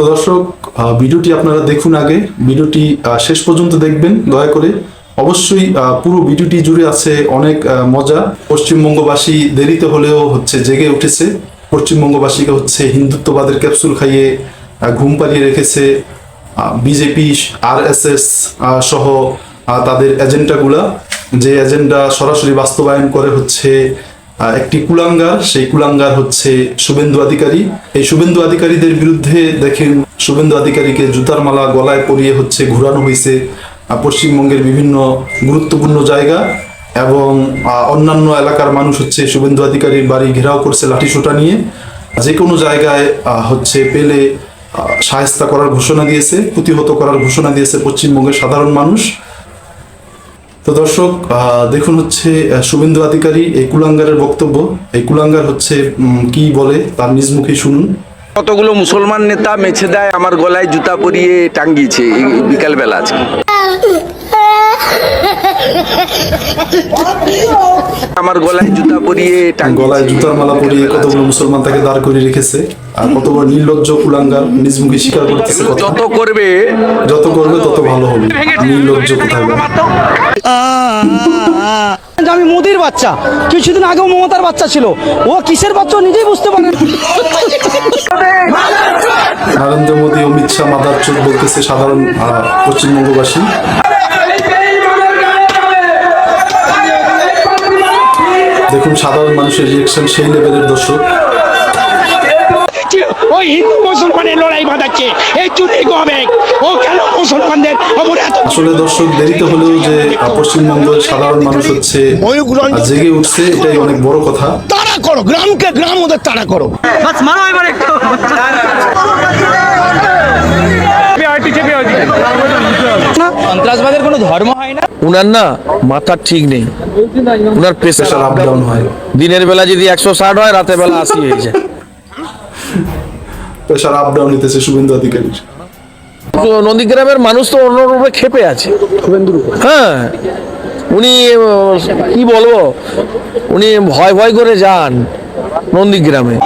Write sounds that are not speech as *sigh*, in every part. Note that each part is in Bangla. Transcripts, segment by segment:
তো দর্শক ভিডিওটি আপনারা দেখুন আগে। ভিডিওটি শেষ পর্যন্ত দেখবেন, দয়া করে। অবশ্যই পুরো ভিডিওটি জুড়ে আছে অনেক মজা। পশ্চিমবঙ্গবাসী দেরিতে হলেও হচ্ছে জেগে উঠেছে। পশ্চিমবঙ্গবাসীকে হচ্ছে হিন্দুত্ববাদের ক্যাপসুল খাইয়ে ঘুম পালিয়ে রেখেছে। বিজেপি আর এস এস সহ তাদের এজেন্ডাগুলা। যে এজেন্ডা সরাসরি বাস্তবায়ন করে হচ্ছে একটি কুলাঙ্গার। সেই কুলাঙ্গার হচ্ছে শুভেন্দু অধিকারী এই শুভেন্দু অধিকারীদের বিরুদ্ধে দেখেন, শুভেন্দু অধিকারীকে জুতার মালা গলায় পরিয়ে হচ্ছে ঘুরানো হয়েছে পশ্চিমবঙ্গের বিভিন্ন গুরুত্বপূর্ণ জায়গা এবং অন্যান্য এলাকার মানুষ হচ্ছে শুভেন্দু অধিকারীর বাড়ি ঘেরাও করছে লাঠিসোঁটা নিয়ে। যে কোনো জায়গায় হচ্ছে পেলে সাহেস্তা করার ঘোষণা দিয়েছে, প্রতিহত করার ঘোষণা দিয়েছে পশ্চিমবঙ্গের সাধারণ মানুষ। তো দর্শক আহ, দেখুন হচ্ছে আহ, শুভেন্দু অধিকারী এই কুলাঙ্গারের বক্তব্য। এই কুলাঙ্গার হচ্ছে কি বলে তার নিজ মুখে শুনুন। কতগুলো মুসলমান নেতা মেছে দেয় আমার গলায় জুতা পরিয়ে টাঙ্গিয়েছে এই বিকালবেলা আজকে। *laughs* আমার গলায় জুতা পরিয়ে গলায় জুতার মালা পরিয়ে কতগুলো মুসলমান তাকে দাঁড় করে রেখেছে আর কত বড় নির্লজ্জ কুলাঙ্গার নিজ মুখে স্বীকার করতেছে যত করবে যত করবে তত ভালো হবে নির্লজ্জ কোথায় আমি মোদির বাচ্চা কিছুদিন আগেও মমতার বাচ্চা ছিল ও কিসের বাচ্চা নিজেই বুঝতে পারে না। নরেন্দ্র মোদী অমিত শাহ মাদার চোখ বলতেছে সাধারণ আহ, পশ্চিমবঙ্গবাসী দেখুন সাধারণ মানুষের রিয়েকশন সেই লেভেলের দর্শক। ওই হিন্দু মুসলমানের লড়াই বাঁধাচ্ছে এই চুরি হবে ও কেন মুসলমানদের আসলে দর্শক দেরিতে হলেও যে পশ্চিমবঙ্গের সাধারণ মানুষ হচ্ছে জেগে উঠছে এটাই অনেক বড় কথা। তাড়া করো গ্রামকে গ্রাম ওদের তাড়া করো। সন্ত্রাসবাদের কোনো ধর্ম হয় না। উনার না মাথা ঠিক নেই। উনার প্রেশার প্রেশার আপ ডাউন হয়। দিনের বেলা যদি একশো ষাট হয় রাতের বেলা আশি হয়ে যায়। প্রেশার আপ ডাউন নিতেছে শুভেন্দু অধিকারীর তো নন্দীগ্রামের মানুষ তো অন্যরূপে খেপে আছে। হ্যাঁ উনি কি বলব? উনি ভয় ভয় করে যান নন্দীগ্রামে।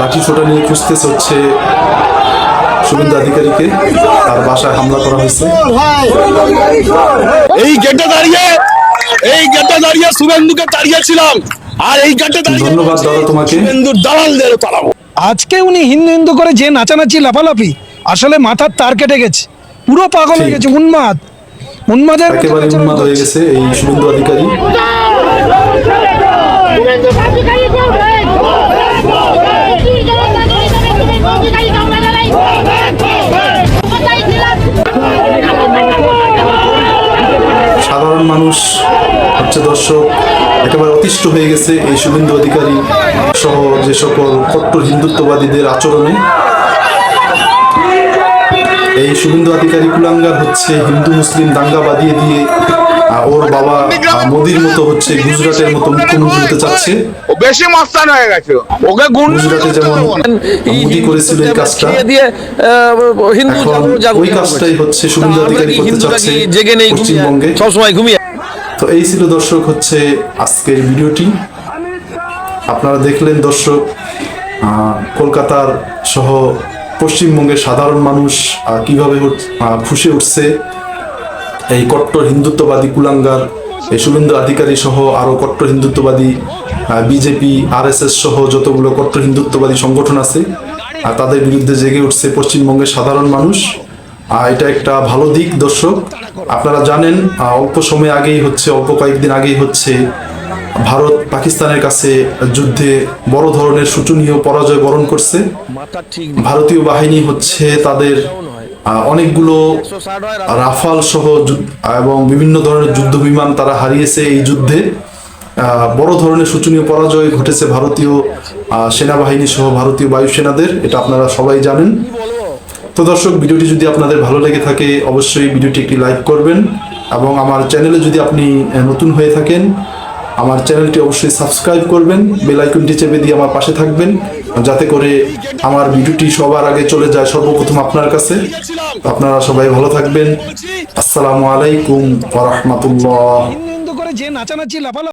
লাঠি ছোটা নিয়ে খুঁজতেছে হচ্ছে শুভেন্দু অধিকারীকে তার বাসায় হামলা করা হয়েছে। এই গেটে দাঁড়িয়ে এই গেটে দাঁড়িয়ে শুভেন্দুকে তাড়িয়েছিলাম। আর এই গেটে দাঁড়িয়ে ধন্যবাদ দাদা তোমাকে। শুভেন্দুর দালালদের তাড়াবো আজকে উনি হিন্দু হিন্দু করে যে নাচানাচি লাফালাফি আসলে মাথার তার কেটে গেছে। পুরো পাগল হয়ে গেছে উন্মাদ। উন্মাদের একেবারে উন্মাদ হয়ে গেছে এই শুভেন্দু অধিকারী। মানুষ হচ্ছে দর্শক একেবারে অতিষ্ঠ হয়ে গেছে এই শুভেন্দু অধিকারী সহ যে সকল কট্টর হিন্দুত্ববাদীদের আচরণে। এই শুভেন্দু অধিকারী কুলাঙ্গার হচ্ছে হিন্দু মুসলিম দাঙ্গা বাদিয়ে দিয়ে ওর বাবা মোদির মতো হচ্ছে গুজরাটের মতো মুখ্যমন্ত্রী হতে চাচ্ছে। ও বেশি মস্তান হয়ে গেছে। ওকে গুণ গুজরাটে যেমন মোদি করেছিল এই কাজটা দিয়ে আহ, হিন্দু ওই কাজটাই হচ্ছে শুভেন্দু অধিকারী করতে চাচ্ছে জেগে নেই পশ্চিমবঙ্গে। সবসময় ঘুমিয়ে তো এই ছিল দর্শক হচ্ছে আজকের ভিডিওটি। আপনারা দেখলেন দর্শক কলকাতার সহ পশ্চিমবঙ্গের সাধারণ মানুষ কীভাবে ফুঁসে উঠছে। এই কট্টর হিন্দুত্ববাদী কুলাঙ্গার, এই শুভেন্দু আধিকারী সহ আরও কট্টর হিন্দুত্ববাদী বিজেপি, আরএসএস সহ যতগুলো কট্টর হিন্দুত্ববাদী সংগঠন আছে তাদের বিরুদ্ধে জেগে উঠছে পশ্চিমবঙ্গের সাধারণ মানুষ। এটা একটা ভালো দিক দর্শক। আপনারা জানেন অল্প সময় আগেই হচ্ছে অল্প কয়েকদিন আগেই হচ্ছে ভারত পাকিস্তানের কাছে যুদ্ধে বড় ধরনের শোচনীয় পরাজয় বরণ করছে। ভারতীয় বাহিনী হচ্ছে তাদের অনেকগুলো রাফাল সহ এবং বিভিন্ন ধরনের যুদ্ধ বিমান তারা হারিয়েছে এই যুদ্ধে। আহ, বড় ধরনের শোচনীয় পরাজয় ঘটেছে ভারতীয় সেনাবাহিনী সহ ভারতীয় বায়ুসেনাদের এটা আপনারা সবাই জানেন। তো দর্শক, ভিডিওটি যদি আপনাদের ভালো লেগে থাকে, অবশ্যই ভিডিওটি একটি লাইক করবেন এবং আমার চ্যানেলে যদি আপনি নতুন হয়ে থাকেন, আমার চ্যানেলটি অবশ্যই সাবস্ক্রাইব করবেন, বেল আইকনটি চেপে দিয়ে আমার পাশে থাকবেন, যাতে করে আমার ভিডিওটি সবার আগে চলে যায় সর্বপ্রথম আপনার কাছে। আপনারা সবাই ভালো থাকবেন। আসসালামু আলাইকুম রাহমাতুল্লাহ।